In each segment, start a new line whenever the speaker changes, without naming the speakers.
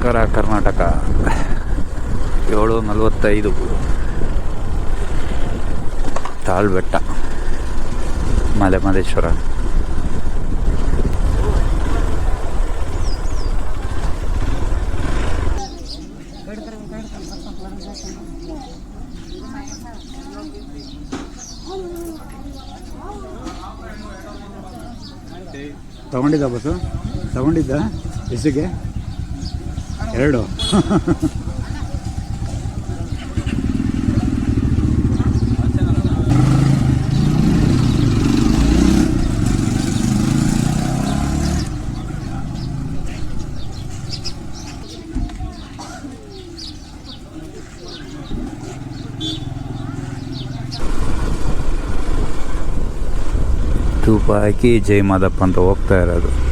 ನಮಸ್ಕಾರ ಕರ್ನಾಟಕ. ಏಳು ನಲವತ್ತೈದು. ತಾಳ್ಬೆಟ್ಟ. ಮಲೆ ಮಹದೇಶ್ವರ ತಗೊಂಡಿದ್ದ ಬಸ್ಸು? ತಗೊಂಡಿದ್ದ? ಎಷ್ಟಿಗೆ ಎರಡು. ತೂಪ ಹಾಕಿ ಜೈ ಮಾದಪ್ಪ ಅಂತ ಹೋಗ್ತಾ ಇರೋದು.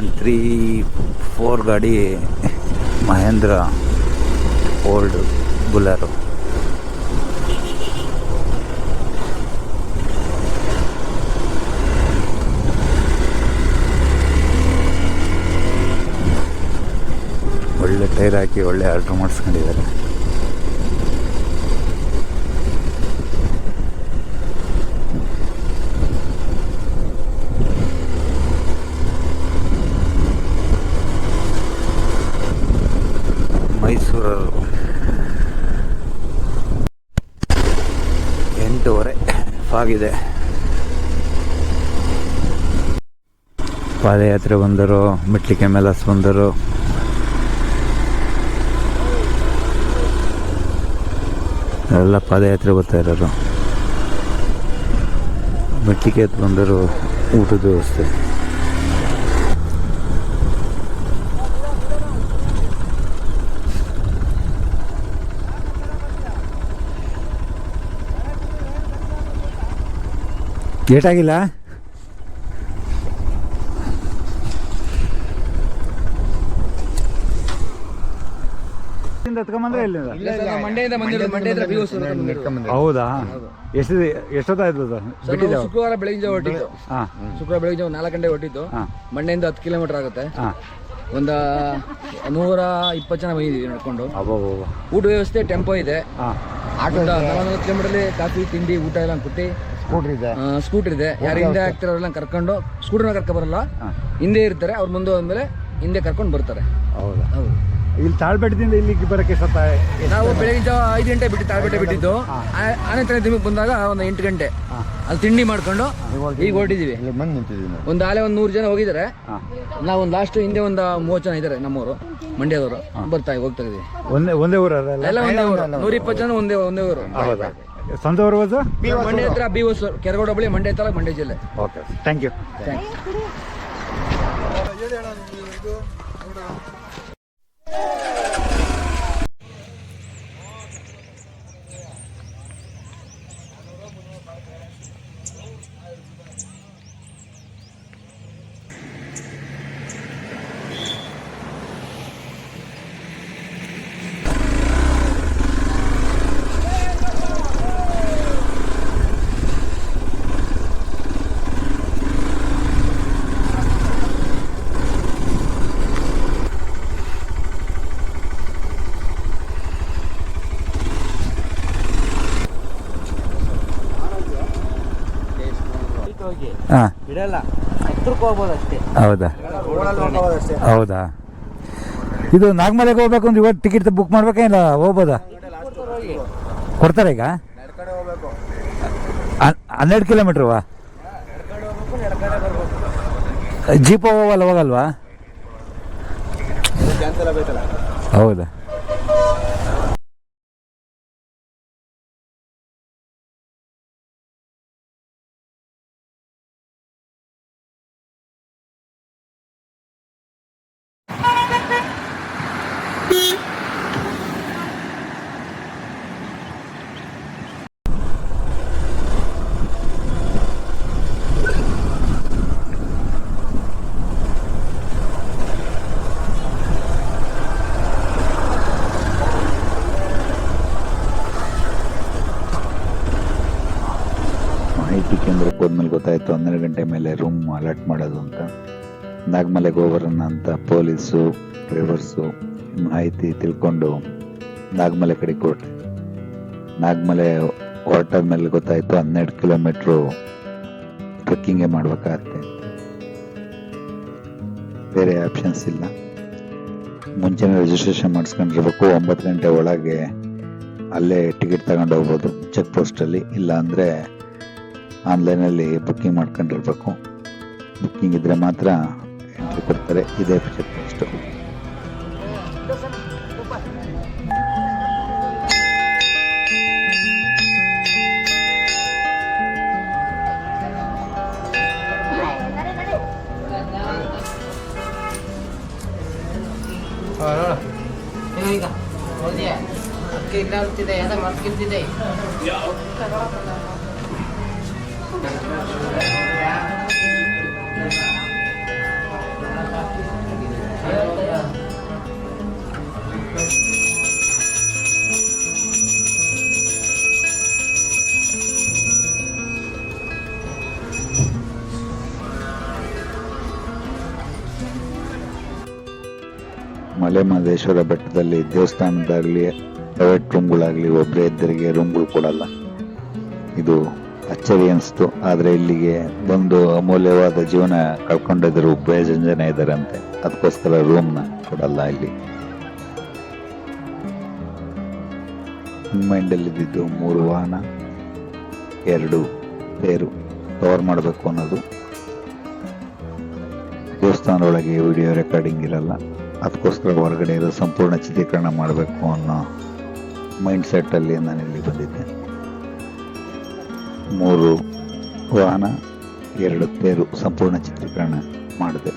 ಒನ್ ತ್ರೀ ಫೋರ್ ಗಾಡಿ ಮಹೇಂದ್ರ ಓಲ್ಡ್ ಬುಲರು ಒಳ್ಳೆ ಟೈರ್ ಹಾಕಿ ಒಳ್ಳೆ ಆರ್ಡ್ರ್ ಮಾಡಿಸ್ಕೊಂಡಿದ್ದಾರೆ. ಆಗಿದೆ ಪಾದಯಾತ್ರೆ ಬಂದರು ಮೆಟ್ಲಿಕೆ ಮೆಲಸ್ ಬಂದರು. ಎಲ್ಲ ಪಾದಯಾತ್ರೆ ಬರ್ತಾ ಇರೋರು. ಮೆಟ್ಲಿಕೆ ಬಂದರು ಊಟದ ವ್ಯವಸ್ಥೆ. ಏಟಾಗಿಲ್ಲ ಹೌದಾ? ಎಷ್ಟು ಎಷ್ಟೊತ್ತಾಯ್ತು
ಶುಕ್ರವಾರ ಬೆಳಗಿನ ಜಾವ
ಹೊಟ್ಟಿತ್ತು
ಶುಕ್ರವಾರ ಬೆಳಗಿನ ಜಾವ ನಾಲ್ಕು ಗಂಟೆ
ಹೊಟ್ಟಿತ್ತು
ಮಂಡೆಯಿಂದ ಹತ್ತು ಕಿಲೋಮೀಟರ್ ಆಗುತ್ತೆ.
ಒಂದ
ಒಂದು ನೂರ ಇಪ್ಪತ್ತು ಜನ ಬಂದಿದ್ದೀವಿ ನಡ್ಕೊಂಡು. ಊಟ ವ್ಯವಸ್ಥೆ ಟೆಂಪೋ ಇದೆ. ಆಟೋ ಅಲ್ಲಿ ಕಾಫಿ ತಿಂಡಿ ಊಟ ಎಲ್ಲ ಕೊಟ್ಟು
ಸ್ಕೂಟ್ರ್ ಇದೆ.
ಸ್ಕೂಟರ್ ಇದೆ. ಯಾರು ಹಿಂದೆ ಆಗ್ತಿರೋರೆಲ್ಲ ಕರ್ಕೊಂಡು ಸ್ಕೂಟರ್ನ ಕರ್ಕೊ ಬರಲ್ಲ. ಹಿಂದೆ ಇರ್ತಾರೆ ಅವ್ರು ಮುಂದೆ ಹೋದ್ಮೇಲೆ ಹಿಂದೆ ಕರ್ಕೊಂಡು ಬರ್ತಾರೆ.
ಹೌದಾ?
ಹೌದು.
ಇಲ್ಲಿ ತಾಳ್ಬೆಟ್ಟದಿಂದ ಇಲ್ಲಿಗೆ ಬರೋಕ್ಕೆ ಸತ್ತ
ನಾವು ಬೆಳಗ್ಗೆ ಜಾವ ಐದು ಗಂಟೆ ಬಿಟ್ಟು ತಾಳ್ಬೆಟ್ಟೆ ಬಿಟ್ಟಿದ್ದು. ಆನಂತರ ಆನೆ ತಲೆ ಬಂದಾಗ ಒಂದು ಎಂಟು ಗಂಟೆ. ಅಲ್ಲಿ ತಿಂಡಿ ಮಾಡ್ಕೊಂಡು ಈಗ ಹೊರಟಿದ್ದೀವಿ.
ಬಂದು ನಿಂತಿದ್ದೀವಿ ನಾವು.
ಒಂದು ಆಲೆ ಒಂದು ನೂರು ಜನ ಹೋಗಿದ್ದಾರೆ. ನಾವು ಒಂದು ಲಾಸ್ಟ್ ಹಿಂದೆ ಒಂದು ಮೂವತ್ತು ಜನ ಇದ್ದಾರೆ ನಮ್ಮವರು ಮಂಡ್ಯದವರು. ಬರ್ತಾ ಹೋಗ್ತಾ ಇದೀವಿ.
ಒಂದೇ ಒಂದೇ ಊರಲ್ಲ?
ಎಲ್ಲ ಒಂದೇ ಊರು. ನೂರ ಇಪ್ಪತ್ತು ಜನ ಒಂದೇ ಒಂದೇ ಊರು.
ಊರು ಹೋದು
ಮಂಡ್ಯ ಹತ್ರ ಬಿ ಹೊಸ ಕೆರಗೋಡ ಹೋಬಳಿ ಮಂಡ್ಯ ತಾಲೂಕು ಮಂಡ್ಯ ಜಿಲ್ಲೆ.
ಓಕೆ ಥ್ಯಾಂಕ್ ಯು
ಥ್ಯಾಂಕ್ಸ್
ಹಾಂ.
ಬಿಡಲ್ಲ. ಹತ್ರಕ್ಕೆ ಹೋಗ್ಬೋದು ಅಷ್ಟೇ.
ಹೌದಾ? ಹೌದಾ? ಇದು ನಾಗಮಲೆಗೆ ಹೋಗ್ಬೇಕು ಅಂದ್ರೆ ಇವತ್ತು ಟಿಕೆಟ್ ಬುಕ್ ಮಾಡ್ಬೇಕಾ ಇಲ್ಲ ಹೋಗ್ಬೋದಾ? ಕೊಡ್ತಾರೆ ಈಗ? ಹನ್- ಹನ್ನೆರಡು ಕಿಲೋಮೀಟ್ರವಾ ಜೀಪ್ ಹೋಗಲ್ಲ ಹೋಗಲ್ವಾ? ಹೌದಾ?
ಮಾಹಿತಿ ಕೇಂದ್ರಕ್ಕೆ ಹೋದ್ಮೇಲೆ ಗೊತ್ತಾಯಿತು, ಹನ್ನೆರಡು ಗಂಟೆ ಮೇಲೆ ರೂಮ್ ಅಲರ್ಟ್ ಮಾಡೋದು ಅಂತ. ನಾಗಮಲೆ ಗೋವರನ್ನ ಅಂತ, ಪೊಲೀಸು ಡ್ರೈವರ್ಸು ಮಾಹಿತಿ ತಿಳ್ಕೊಂಡು ನಾಗಮಲೆ ಕಡೆ ಹೊರಟೆ ನಾಗಮಲೆ ಹೊರಟಾದ ಮೇಲೆ ಗೊತ್ತಾಯ್ತು, ಹನ್ನೆರಡು ಕಿಲೋಮೀಟ್ರು ಟ್ರೆಕ್ಕಿಂಗೇ ಮಾಡ್ಬೇಕಾಗತ್ತೆ. ಬೇರೆ ಆಪ್ಷನ್ಸ್ ಇಲ್ಲ. ಮುಂಚೆನೇ ರಿಜಿಸ್ಟ್ರೇಷನ್ ಮಾಡಿಸ್ಕೊಂಡಿರ್ಬೇಕು, ಒಂಬತ್ತು ಗಂಟೆ ಒಳಗೆ ಅಲ್ಲೇ ಟಿಕೆಟ್ ತಗೊಂಡು ಹೋಗ್ಬೋದು ಚೆಕ್ ಪೋಸ್ಟಲ್ಲಿ ಇಲ್ಲ ಅಂದರೆ ಆನ್ಲೈನಲ್ಲಿ ಬುಕ್ಕಿಂಗ್ ಮಾಡ್ಕೊಂಡಿರ್ಬೇಕು. ಬುಕ್ಕಿಂಗ್ ಇದ್ದರೆ ಮಾತ್ರ ಎಂಟ್ರಿ ಕೊಡ್ತಾರೆ, ಇದೇ ಚೆಕ್ ಪೋಸ್ಟು
ಮರ್ತಿದ್ದೆ
ಮಲೆ ಮಹದೇಶ್ವರ ಬೆಟ್ಟದಲ್ಲಿ ದೇವಸ್ಥಾನದಾಗಲಿ ಪ್ರೈವೇಟ್ ರೂಮ್ಗಳಾಗಲಿ ಒಬ್ಬರೇ ಇದ್ದರಿಗೆ ರೂಮ್ಗಳು ಕೊಡಲ್ಲ. ಇದು ಅಚ್ಚರಿ ಅನಿಸ್ತು. ಆದರೆ ಇಲ್ಲಿಗೆ ಬಂದು ಅಮೂಲ್ಯವಾದ ಜೀವನ ಕಳ್ಕೊಂಡಿದ್ರು ಬೇಜನ್ ಜನ ಇದ್ದಾರಂತೆ ಅದಕ್ಕೋಸ್ಕರ ರೂಮ್ನ ಕೊಡಲ್ಲ ಇಲ್ಲಿ. ಮೈಂಡಲ್ಲಿದ್ದು ಮೂರು ವಾಹನ, ಎರಡು ಪೇರು. ಕವರ್ ಮಾಡಬೇಕು ಅನ್ನೋದು. ದೇವಸ್ಥಾನದೊಳಗೆ ವಿಡಿಯೋ ರೆಕಾರ್ಡಿಂಗ್ ಇರಲ್ಲ. ಅದಕ್ಕೋಸ್ಕರ ಹೊರಗಡೆ ಇರೋ ಸಂಪೂರ್ಣ ಚಿತ್ರೀಕರಣ ಮಾಡಬೇಕು ಅನ್ನೋ ಮೈಂಡ್ ಸೆಟ್ಟಲ್ಲಿ ನಾನು ಇಲ್ಲಿ ಬಂದಿದ್ದೆ ಮೂರು ವಾಹನ ಎರಡು ತೇರು ಸಂಪೂರ್ಣ ಚಿತ್ರೀಕರಣ ಮಾಡಿದೆ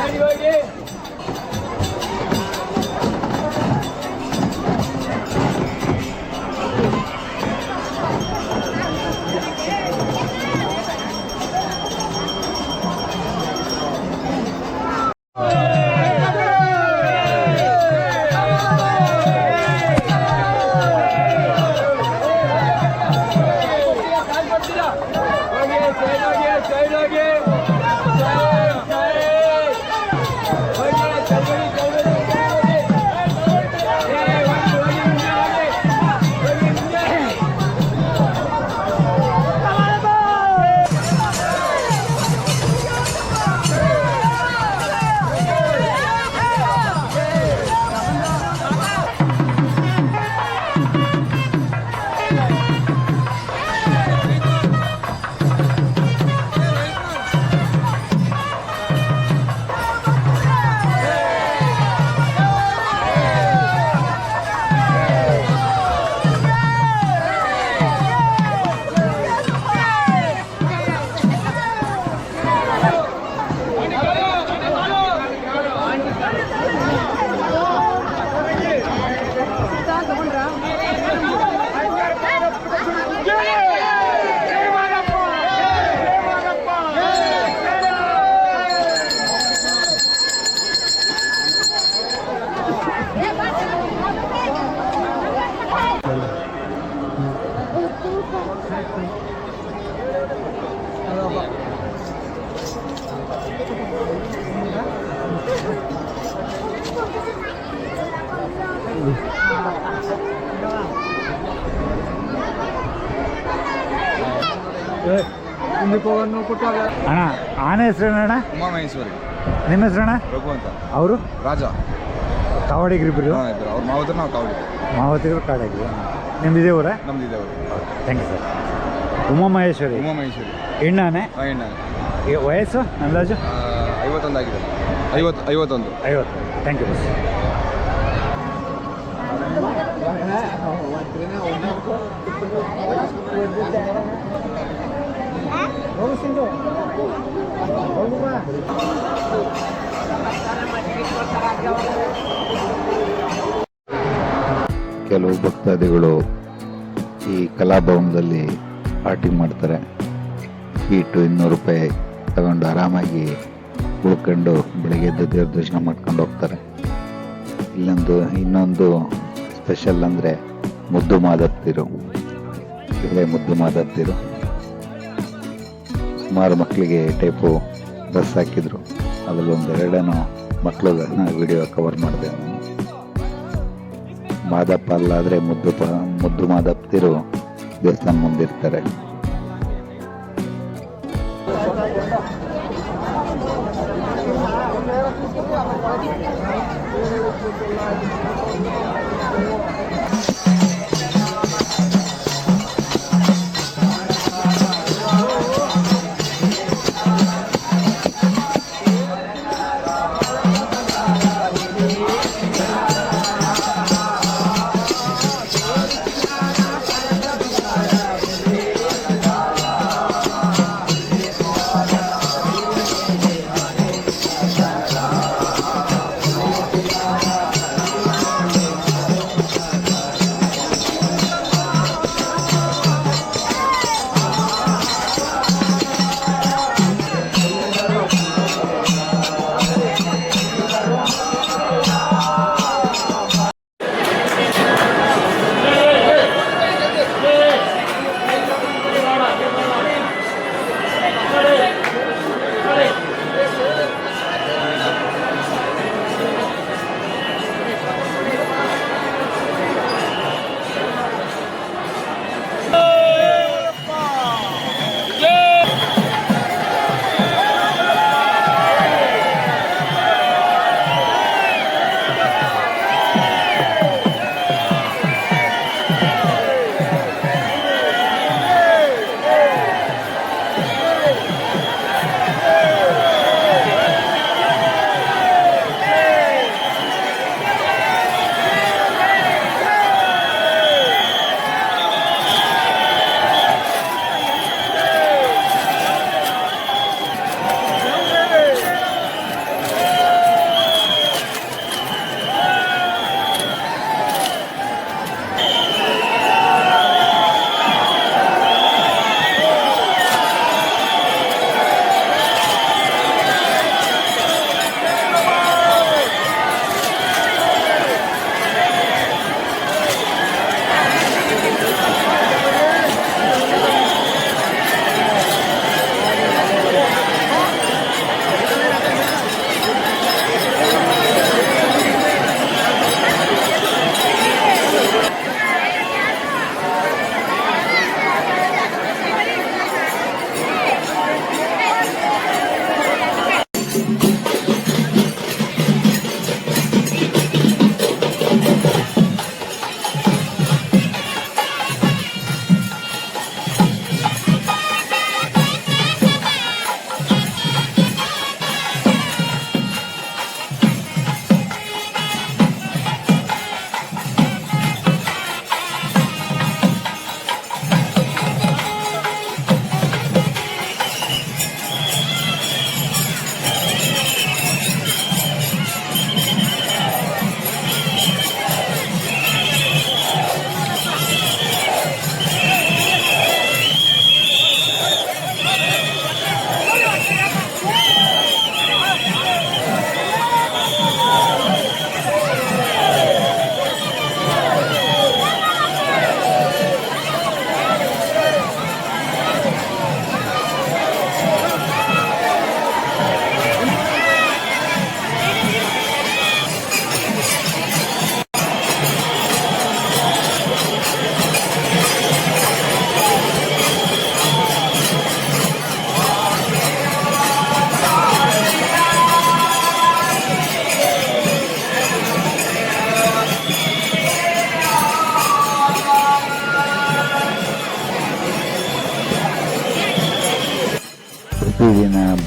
화이팅!
ಅಣ್ಣ ಆನೆ ಹೆಸರೇನಣ್ಣ
ಉಮಾಮಹೇಶ್ವರಿ
ನಿಮ್ಮ ಹೆಸರಣ್ಣ?
ರಘು ಅಂತ.
ಅವರು?
ರಾಜ.
ಕಾವಡಿಗ್ರಿಬ್ರು
ಅವ್ರ ಮಾವತ್ರ ನಾವು ಕಾವಡಿ
ಮಾವತಿಗಳು ಕಾಡಾಗಿ ನಿಮ್ದಿದೆ ಊರ?
ನಮ್ದಿದೆ ಊರು.
Thank you sir Umamaheshwari
Umamaheshwari
ಹೆಣ್ಣಾನೆ?
ಹಾಂ ಎಣ್ಣ
ಈ ವಯಸ್ಸು ಅಂದಾಜು?
ಐವತ್ತೊಂದು ಆಗಿದೆ ಐವತ್ತು ಐವತ್ತೊಂದು.
ಐವತ್ತು. ಥ್ಯಾಂಕ್ ಯು ಬಸ್
ಕೆಲವು ಭಕ್ತಾದಿಗಳು ಈ ಕಲಾಭವನದಲ್ಲಿ ಪಾರ್ಟಿ ಮಾಡ್ತಾರೆ. ಸ್ವೀಟು ಇನ್ನೂರು ರೂಪಾಯಿ ತಗೊಂಡು ಆರಾಮಾಗಿ ಉಳ್ಕೊಂಡು ಬೆಳಗ್ಗೆ ಎದ್ದು ದೇವ್ರ ದರ್ಶನ ಮಾಡ್ಕೊಂಡು ಹೋಗ್ತಾರೆ. ಇಲ್ಲೊಂದು, ಇನ್ನೊಂದು ಸ್ಪೆಷಲ್ ಅಂದರೆ ಮುದ್ದು ಮಾದತ್ತಿರು. ಇಲ್ಲೇ ಮುದ್ದು ಮಾದತ್ತಿರು. ಸುಮಾರು ಮಕ್ಕಳಿಗೆ ಟೈಪು ಡ್ರೆಸ್ ಹಾಕಿದ್ರು. ಅದರಲ್ಲಿ ಒಂದು ಎರಡೇನೋ ಮಕ್ಕಳು ವಿಡಿಯೋ ಕವರ್ ಮಾಡಿದೆ. ನಾನು ಮಾದಪ್ಪ ಅಲ್ಲಾದರೆ ಮುದ್ದು ಮುದ್ದು ಮಾದಪ್ಪತಿರು ದೇವಸ್ಥಾನ ಮುಂದಿರ್ತಾರೆ.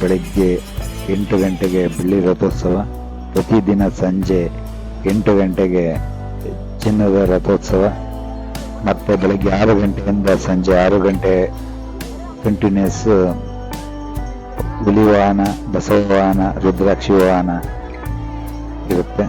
ಬೆಳಗ್ಗೆ ಎಂಟು ಗಂಟೆಗೆ ಬೆಳ್ಳಿ ರಥೋತ್ಸವ, ಪ್ರತಿದಿನ ಸಂಜೆ ಎಂಟು ಗಂಟೆಗೆ ಚಿನ್ನದ ರಥೋತ್ಸವ, ಮತ್ತು ಬೆಳಗ್ಗೆ ಆರು ಗಂಟೆಯಿಂದ ಸಂಜೆ ಆರು ಗಂಟೆ ಕಂಟಿನ್ಯೂಸ್ ಹುಲಿ ವಾಹನ, ಬಸವ ವಾಹನ, ರುದ್ರಾಕ್ಷಿ ವಾಹನ ಇರುತ್ತೆ.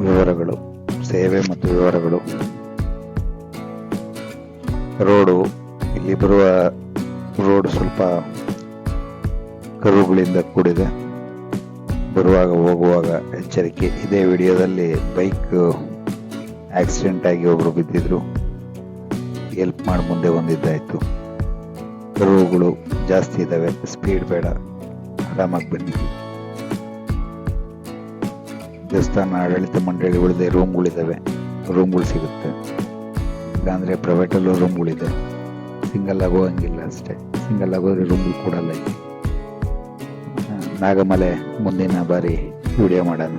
ವಿವರಗಳು, ಸೇವೆ ಮತ್ತು ವಿವರಗಳು. ರೋಡು, ಇಲ್ಲಿ ಬರುವ ರೋಡ್ ಸ್ವಲ್ಪ ಕರುಗಳಿಂದ ಕೂಡಿದೆ. ಬರುವಾಗ ಹೋಗುವಾಗ ಎಚ್ಚರಿಕೆ. ಇದೇ ವಿಡಿಯೋದಲ್ಲಿ ಬೈಕ್ ಆಕ್ಸಿಡೆಂಟ್ ಆಗಿ ಒಬ್ರು ಬಿದ್ದಿದ್ರು. ಹೆಲ್ಪ್ ಮಾಡಿ ಮುಂದೆ ಬಂದಿದ್ದಾಯ್ತು. ಕರುಗಳು ಜಾಸ್ತಿ ಇದ್ದಾವೆ ಸ್ಪೀಡ್ ಬೇಡ. ಆರಾಮಾಗಿ ಬನ್ನಿ. ದೇವಸ್ಥಾನ ಆಡಳಿತ ಮಂಡಳಿಗಳಿದೆ ರೂಮ್ಗಳಿದ್ದಾವೆ ರೂಮ್ಗಳು ಸಿಗುತ್ತೆ. ಇಲ್ಲಾಂದರೆ ಪ್ರೈವೇಟಲ್ಲೂ ರೂಮ್ಗಳಿದೆ ಸಿಂಗಲ್ ಆಗೋ ಹಂಗಿಲ್ಲ ಅಷ್ಟೇ. ಸಿಂಗಲ್ ಆಗೋದ್ರೆ ರೂಮ್ಗಳು ಕೊಡಲ್ಲ ನಾಗಮಲೆ ಮುಂದಿನ ಬಾರಿ ವಿಡಿಯೋ ಮಾಡೋಣ.